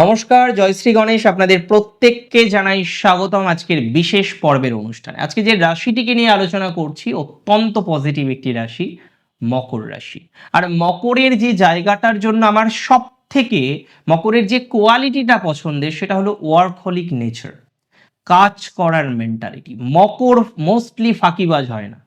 নমস্কার জয়শ্রী গণেশ আপনাদের প্রত্যেককে জানাই স্বাগতম আজকের বিশেষ পর্বের অনুষ্ঠানে। আজকে যে রাশিটিকে নিয়ে আলোচনা করছি, অত্যন্ত পজিটিভ একটি রাশি, মকর রাশি। আর মকরের যে জায়গাটার জন্য আমার সব থেকে মকরের যে কোয়ালিটিটা পছন্দের, সেটা হলো ওয়ার্কহলিক নেচার কাজ করার মেন্টালিটি মকর মোস্টলি ফাঁকিবাজ হয় না।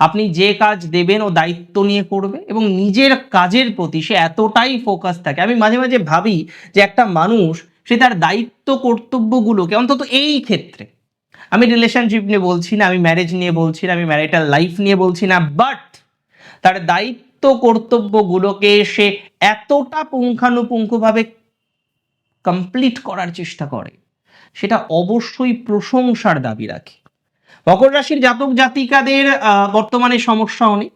আপনি যে কাজ দেবেন ও দায়িত্ব নিয়ে করবে এবং নিজের কাজের প্রতি সে এতটাই ফোকাস থাকে। আমি মাঝে মাঝে ভাবি যে একটা মানুষ, সে তার দায়িত্ব কর্তব্যগুলোকে অন্তত এই ক্ষেত্রে, আমি রিলেশনশিপ নিয়ে বলছি না, আমি ম্যারেজ নিয়ে বলছি না, আমি ম্যারিটাল লাইফ নিয়ে বলছি না বাট তার দায়িত্ব কর্তব্যগুলোকে সে এতটা পুঙ্খানুপুঙ্খভাবে কমপ্লিট করার চেষ্টা করে, সেটা অবশ্যই প্রশংসার দাবি রাখে। মকর রাশির জাতক জাতিকাদের বর্তমানে সমস্যা অনেক।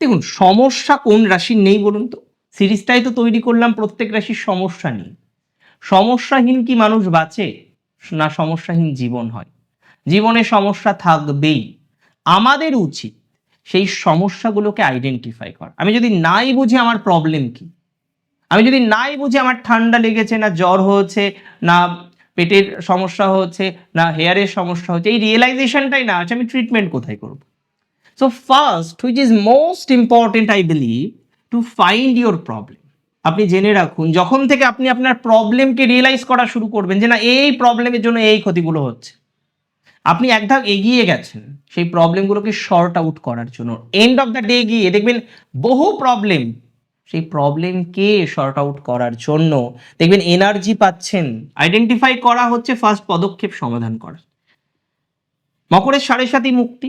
দেখুন, সমস্যা কোন রাশির নেই বলুন তো? সিরিজটাই তো তৈরি করলাম প্রত্যেক রাশির সমস্যা নিয়ে। সমস্যাহীন কি মানুষ বাঁচে? না, সমস্যাহীন জীবন হয়। জীবনে সমস্যা থাকবেই। আমাদের উচিত সেই সমস্যাগুলোকে আইডেন্টিফাই করা। আমি যদি নাই বুঝি আমার প্রবলেম কি? আমি যদি নাই বুঝি আমার ঠান্ডা লেগেছে, না জ্বর হয়েছে, না পেটের সমস্যা হচ্ছে না হেয়ারের সমস্যা হচ্ছে, এই রিয়েলাইজেশনটাই না আছে, আমি ট্রিটমেন্ট কোথায় করব? So first which is most important I believe to find your problem আপনি জেনে রাখুন, যখন থেকে আপনি আপনার প্রবলেমকে রিয়েলাইজ করা শুরু করবেন যে না, এই প্রবলেমের জন্য এই ক্ষতিগুলো হচ্ছে। আপনি এক ধাপ এগিয়ে গেছেন, সেই প্রবলেমগুলোকে শর্ট আউট করার জন্য। এন্ড অফ দ্য ডে গিয়ে দেখবেন বহু প্রবলেম সেই প্রবলেমকে শর্ট আউট করার জন্য? দেখবেন এনার্জি পাচ্ছেন। আইডেন্টিফাই করা হচ্ছে ফার্স্ট পদক্ষেপ সমাধান করা মকরের সাড়ে সাতই মুক্তি।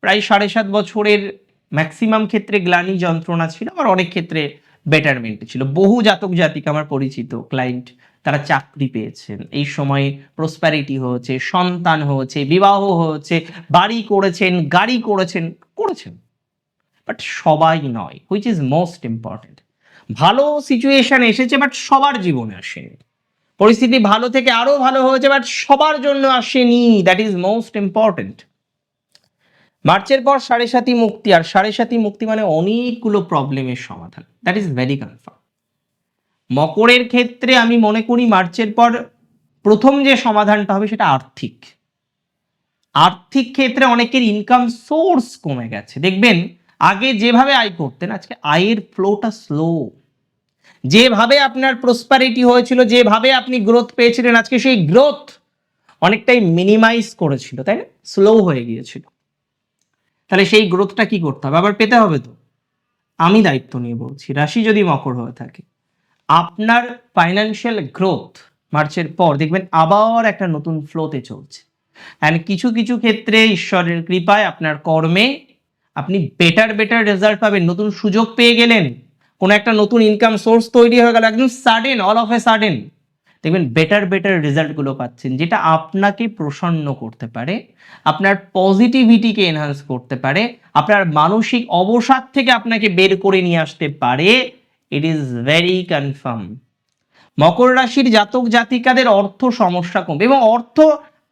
প্রায় সাড়ে সাত বছরের ম্যাক্সিমাম ক্ষেত্রে গ্লানি যন্ত্রণা ছিল আর অনেক ক্ষেত্রে বেটারমেন্ট ছিল। বহু জাতক জাতিক আমার পরিচিত ক্লায়েন্ট তারা চাকরি পেয়েছেন। এই সময়ে প্রসপ্যারিটি হয়েছে, সন্তান হয়েছে, বিবাহ হয়েছে, বাড়ি করেছেন, গাড়ি করেছেন করেছেন। বাট সবাই নয় হুইচ ইজ মোস্ট ইম্পর্টেন্ট ভালো সিচুয়েশন এসেছে বাট সবার জীবনে আসেনি। পরিস্থিতি ভালো থেকে আরও ভালো হয়েছে বাট সবার জন্য আসেনি। দ্যাট ইজ মোস্ট ইম্পর্টেন্ট মার্চের পর সাড়ে সাতই মুক্তি, আর সাড়ে সাতই মুক্তি মানে অনেকগুলো প্রবলেমের সমাধান। দ্যাট ইজ ভেরি কনফার্ম মকরের ক্ষেত্রে আমি মনে করি মার্চের পর প্রথম যে সমাধানটা হবে সেটা আর্থিক। আর্থিক ক্ষেত্রে অনেকের ইনকাম সোর্স কমে গেছে। দেখবেন আগে যেভাবে আয় করতেন, আজকে আয়ের ফ্লোটা স্লো যেভাবে আপনার প্রসপারিটি হয়েছিল, যেভাবে আপনি গ্রোথ পেয়েছিলেন, আজকে সেই গ্রোথ অনেকটাই মিনিমাইজ করেছিল, তাই না? স্লো হয়ে গিয়েছিল। তাহলে সেই গ্রোথটা কি করতে হবে? আবার পেতে হবে তো। আমি দায়িত্ব নিয়ে বলছি, রাশি যদি মকর হয়ে থাকে, আপনার ফাইন্যান্সিয়াল গ্রোথ মার্চের পর দেখবেন আবার একটা নতুন ফ্লোতে চলছে। অ্যান্ড কিছু কিছু ক্ষেত্রে ঈশ্বরের কৃপায় আপনার কর্মে আপনি বেটার বেটার রেজাল্ট পাবেন। নতুন সুযোগ পেয়ে গেলেন। কোনো একটা নতুন ইনকাম সোর্স তৈরি হয়ে গেল, একদম sudden all of a sudden দেখবেন বেটার বেটার রেজাল্টগুলো পাচ্ছেন, যেটা আপনাকে প্রসন্ন করতে পারে, আপনার পজিটিভিটিকে এনহান্স করতে পারে, আপনার মানসিক অবসাদ থেকে আপনাকে বের করে নিয়ে আসতে পারে। ইট ইজ ভেরি কনফার্ম মকর রাশির জাতক জাতিকাদের অর্থ সমস্যা কমবে এবং অর্থ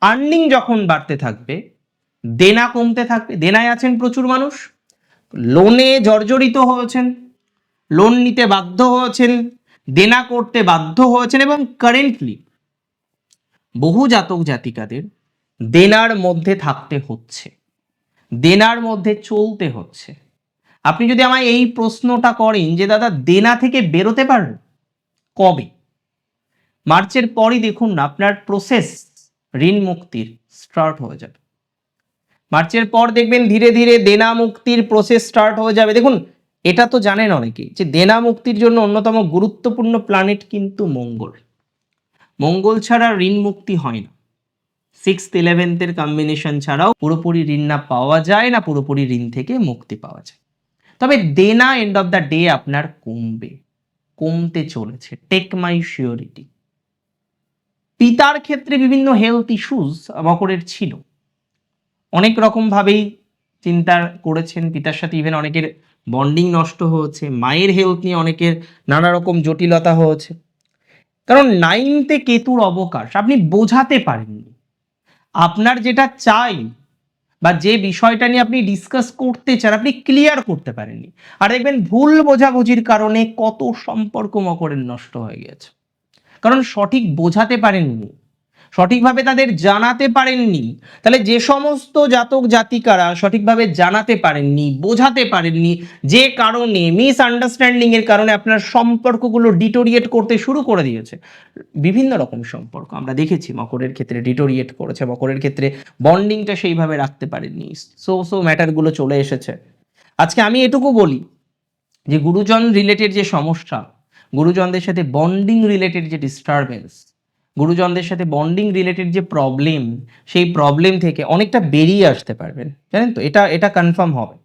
আর্নিং যখন বাড়তে থাকবে দেনা কমতে থাকবে, দেনায় আছেন প্রচুর মানুষ, লোনে জর্জরিত হয়েছেন, লোন নিতে বাধ্য হয়েছেন, দেনা করতে বাধ্য হয়েছেন এবং কারেন্টলি বহু জাতক জাতিকাদের দেনার মধ্যে থাকতে হচ্ছে, দেনার মধ্যে চলতে হচ্ছে। আপনি যদি আমায় এই প্রশ্নটা করেন যে, দাদা, দেনা থেকে বেরোতে পারবেন কবে? মার্চের পরই দেখুন না, আপনার প্রসেস ঋণ মুক্তির স্টার্ট হয়ে যাবে। মার্চের পর দেখবেন ধীরে ধীরে দেনা মুক্তির প্রসেস স্টার্ট হয়ে যাবে। দেখুন, এটা তো জানেন অনেকেই যে দেনা মুক্তির জন্য অন্যতম গুরুত্বপূর্ণ প্ল্যানেট কিন্তু মঙ্গল। মঙ্গল ছাড়া ঋণ মুক্তি হয় না। সিক্সথ ইলেভেন্থের কম্বিনেশন ছাড়াও পুরোপুরি ঋণ না পাওয়া যায় না, পুরোপুরি ঋণ থেকে মুক্তি পাওয়া যায়। তবে দেনা এন্ড অফ দ্য ডে আপনার কমবে, কমতে চলেছে। টেক মাই শিওরিটি পিতার ক্ষেত্রে বিভিন্ন হেলথ ইস্যুস মকরের ছিল। অনেক রকমভাবেই চিন্তা করেছেন পিতার সাথে ইভেন অনেকের বন্ডিং নষ্ট হয়েছে, মায়ের হেলথ নিয়ে অনেকের নানা রকম জটিলতা হয়েছে। কারণ নাইনতে কেতুর অবকাশ আপনি বোঝাতে পারেননি। আপনার যেটা চাই বা যে বিষয়টা নিয়ে আপনি ডিসকাস করতে চান, আপনি ক্লিয়ার করতে পারেননি। আর দেখবেন ভুল বোঝাবুঝির কারণে কত সম্পর্ক মকরের নষ্ট হয়ে গেছে। কারণ সঠিক বোঝাতে পারেননি। সঠিকভাবে তাদের জানাতে পারেননি। তাহলে যে সমস্ত জাতক জাতিকারা সঠিকভাবে জানাতে পারেননি, বোঝাতে পারেননি যে কারণে মিস আন্ডারস্ট্যান্ডিং এর কারণে আপনার সম্পর্কগুলো ডিটোরিয়েট করতে শুরু করে দিয়েছে। বিভিন্ন রকম সম্পর্ক আমরা দেখেছি, মকরের ক্ষেত্রে ডিটোরিয়েট করেছে, মকরের ক্ষেত্রে বন্ডিংটা সেইভাবে রাখতে পারেননি। সো সো ম্যাটারগুলো চলে এসেছে। আজকে আমি এটুকু বলি যে গুরুজন রিলেটেড যে সমস্যা, গুরুজনদের সাথে বন্ডিং রিলেটেড যে ডিস্টারবেন্স গুরুজনদের সাথে বন্ডিং রিলেটেড যে প্রবলেম সেই প্রবলেম থেকে অনেকটা বেরিয়ে আসতে পারবেন, জানেন তো? এটা এটা কনফার্ম হবে।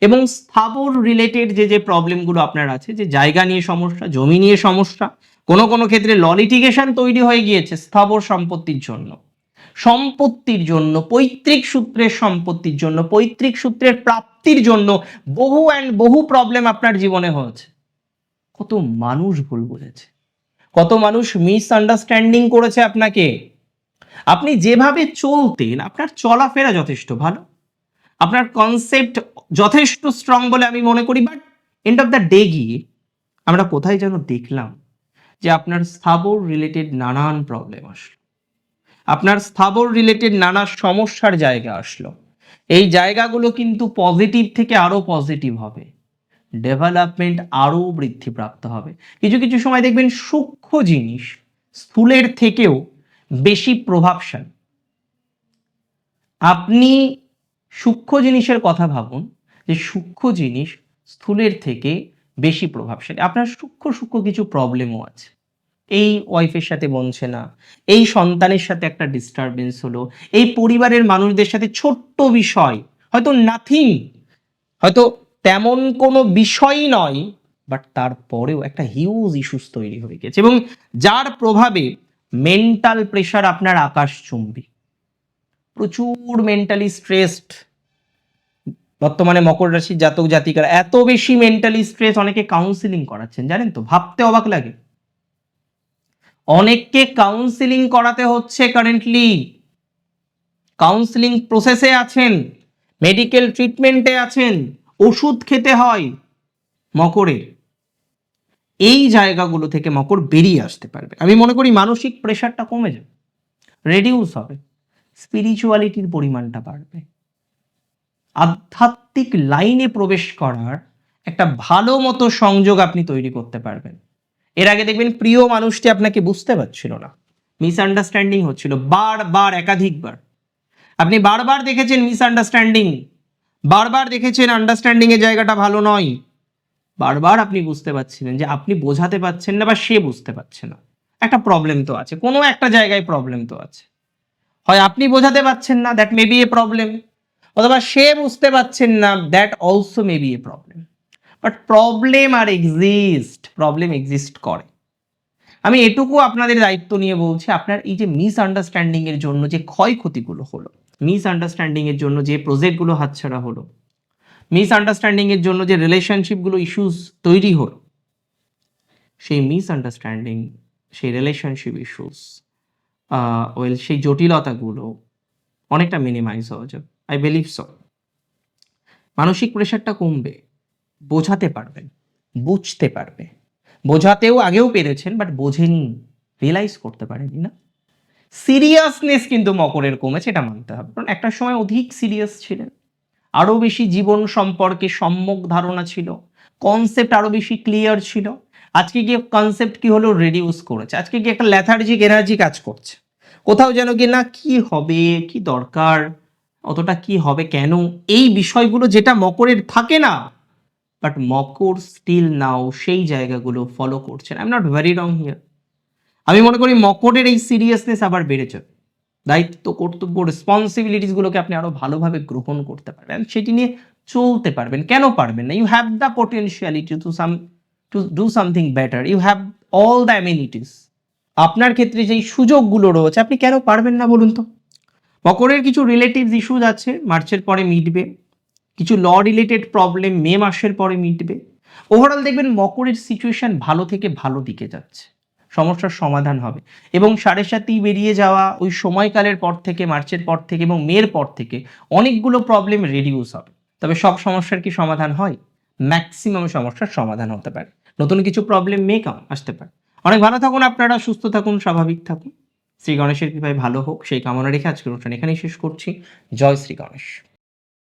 এবং স্থাবর রিলেটেড যে যে প্রবলেমগুলো আপনার আছে, যে জায়গা নিয়ে সমস্যা, জমি নিয়ে সমস্যা, কোনো কোনো ক্ষেত্রে ল লিটিগেশন তৈরি হয়ে গিয়েছে স্থাবর সম্পত্তির জন্য। সম্পত্তির জন্য, পৈতৃক সূত্রের সম্পত্তির জন্য, পৈতৃক সূত্রের প্রাপ্তির জন্য বহু অ্যান্ড বহু প্রবলেম আপনার জীবনে হয়েছে। কত মানুষ ভুল বুঝেছে। কত মানুষ মিসআন্ডারস্ট্যান্ডিং করেছে আপনাকে? আপনি যেভাবে চলতেন, আপনার চলাফেরা যথেষ্ট ভালো। আপনার কনসেপ্ট যথেষ্ট স্ট্রং বলে আমি মনে করি but end of the day গিয়ে আমরা কোথায় যেন দেখলাম যে আপনার স্থাবর রিলেটেড নানান প্রবলেম আসলো। আপনার স্থাবর রিলেটেড নানা সমস্যার জায়গা আসলো। এই জায়গাগুলো কিন্তু পজিটিভ থেকে আরও পজিটিভ হবে। ডেভেলপমেন্ট আরও বৃদ্ধিপ্রাপ্ত হবে। কিছু কিছু সময় দেখবেন সূক্ষ্ম জিনিস স্থূলের থেকেও বেশি প্রভাবশালী। আপনি সূক্ষ্ম জিনিসের কথা ভাবুন যে সূক্ষ্ম জিনিস স্থূলের থেকে বেশি প্রভাবশালী। আপনার সূক্ষ্ম সূক্ষ্ম কিছু প্রবলেমও আছে। এই ওয়াইফের সাথে বনছে না, এই সন্তানের সাথে একটা ডিস্টারবেন্স হলো, এই পরিবারের মানুষদের সাথে ছোট্ট বিষয়, হয়তো নাথিং হয়তো তেমন কোনো বিষয়ই নয় বাট তারপরেও একটা হিউজ ইস্যুস তৈরি হয়ে গেছে এবং যার প্রভাবে মেন্টাল প্রেশার আপনার আকাশচুম্বী প্রচুর মেন্টালি স্ট্রেসড বর্তমানে মকর রাশির জাতক জাতিকারা এত বেশি মেন্টালি স্ট্রেস অনেকে কাউন্সিলিং করাচ্ছেন, জানেন তো? ভাবতে অবাক লাগে। অনেককে কাউন্সিলিং করাতে হচ্ছে কারেন্টলি কাউন্সিলিং প্রসেসে আছেন মেডিকেল ট্রিটমেন্টে আছেন। ওষুধ খেতে হয় মকরের এই জায়গাগুলো থেকে মকর বেরিয়ে আসতে পারবে। আমি মনে করি মানসিক প্রেশারটা কমে যাবে। রেডিউস হবে। স্পিরিচুয়ালিটির পরিমাণটা বাড়বে। আধ্যাত্মিক লাইনে প্রবেশ করার একটা ভালো মতো সংযোগ আপনি তৈরি করতে পারবেন। এর আগে দেখবেন প্রিয় মানুষটি আপনাকে বুঝতে পারছিল না। মিসআন্ডারস্ট্যান্ডিং হচ্ছিল বারবার, একাধিকবার। আপনি বারবার দেখেছেন মিসআন্ডারস্ট্যান্ডিং বারবার দেখেছেন আন্ডারস্ট্যান্ডিং এর জায়গাটা ভালো নয়। বারবার আপনি বুঝতে পারছিলেন যে আপনি বোঝাতে পারছেন না বা সে বুঝতে পারছে না। একটা প্রবলেম তো আছে, কোনো একটা জায়গায় প্রবলেম তো আছে। হয় আপনি বোঝাতে পারছেন না that may be a problem অথবা সে বুঝতে পারছেন না that also may be a problem but problem are exist problem exist করে। আমি এটুকু আপনাদের দায়িত্ব নিয়ে বলছি, আপনার এই যে মিস আন্ডারস্ট্যান্ডিং এর জন্য যে ক্ষয়ক্ষতিগুলো হলো মিস আন্ডারস্ট্যান্ডিং এর জন্য যে প্রজেক্টগুলো হাতছাড়া হলো মিস আন্ডারস্ট্যান্ডিং এর জন্য যে রিলেশনশিপগুলো ইস্যুস তৈরি হলো, সেই মিস আন্ডারস্ট্যান্ডিং সেই রিলেশনশিপ ইস্যুস ওয়েল সেই জটিলতাগুলো অনেকটা মিনিমাইজ হয়ে যাবে আই বিলিভ সো মানসিক প্রেশারটা কমবে, বোঝাতে পারবেন, বুঝতে পারবে। বোঝাতেও আগেও পেরেছেন বাট বোঝেনি রিয়েলাইজ করতে পারেনি না। সিরিয়াসনেস কিন্তু মকরের কমেছে, এটা মানতে হবে। কারণ একটা সময় অধিক সিরিয়াস ছিলেন। আরও বেশি জীবন সম্পর্কে সম্যক ধারণা ছিল। কনসেপ্ট আরও বেশি ক্লিয়ার ছিল। আজকে গিয়ে কনসেপ্ট কি হলো? রিডিউস করেছে। আজকে গিয়ে একটা ল্যাথার্জিক এনার্জি কাজ করছে। কোথাও যেন কি না, কি হবে? কি দরকার? অতটা কি হবে? কেন? এই বিষয়গুলো যেটা মকরের থাকে না বাট মকর স্টিল নাও সেই জায়গাগুলো ফলো করছেন। I am not very wrong here আমি মনে করি মকরের এই সিরিয়াসনেস আবার বেড়েছে। দায়িত্ব কর্তব্য রেসপন্সিবিলিটিসগুলোকে আপনি আরও ভালোভাবে গ্রহণ করতে পারবেন সেটি নিয়ে চলতে পারবেন। কেন পারবেন না? You have the potentiality to some to do something better you have all the amenities আপনার ক্ষেত্রে যেই সুযোগগুলো রয়েছে, আপনি কেন পারবেন না বলুন তো? মকরের কিছু রিলেটিভস ইস্যুজ আছে, মার্চের পরে মিটবে। কিছু ল রিলেটেড প্রবলেম মে মাসের পরে মিটবে। ওভারঅল দেখবেন মকরের সিচুয়েশন ভালো থেকে ভালো দিকে যাচ্ছে। সমস্যার সমাধান হবে। এবং সাড়ে সাতই বেরিয়ে যাওয়া ওই সময়কালের পর থেকে, মার্চের পর থেকে এবং মের পর থেকে অনেকগুলো প্রবলেম রেডিউস হবে। তবে সব সমস্যার কি সমাধান হয়? ম্যাক্সিমাম সমস্যার সমাধান হতে পারে। নতুন কিছু প্রবলেম মে কাম আসতে পারে। অনেক ভালো থাকুন, আপনারা সুস্থ থাকুন, স্বাভাবিক থাকুন। শ্রী গণেশের কৃপায় ভালো হোক, সেই কামনা রেখে আজকের অনুষ্ঠান এখানেই শেষ করছি। জয় শ্রী গণেশ।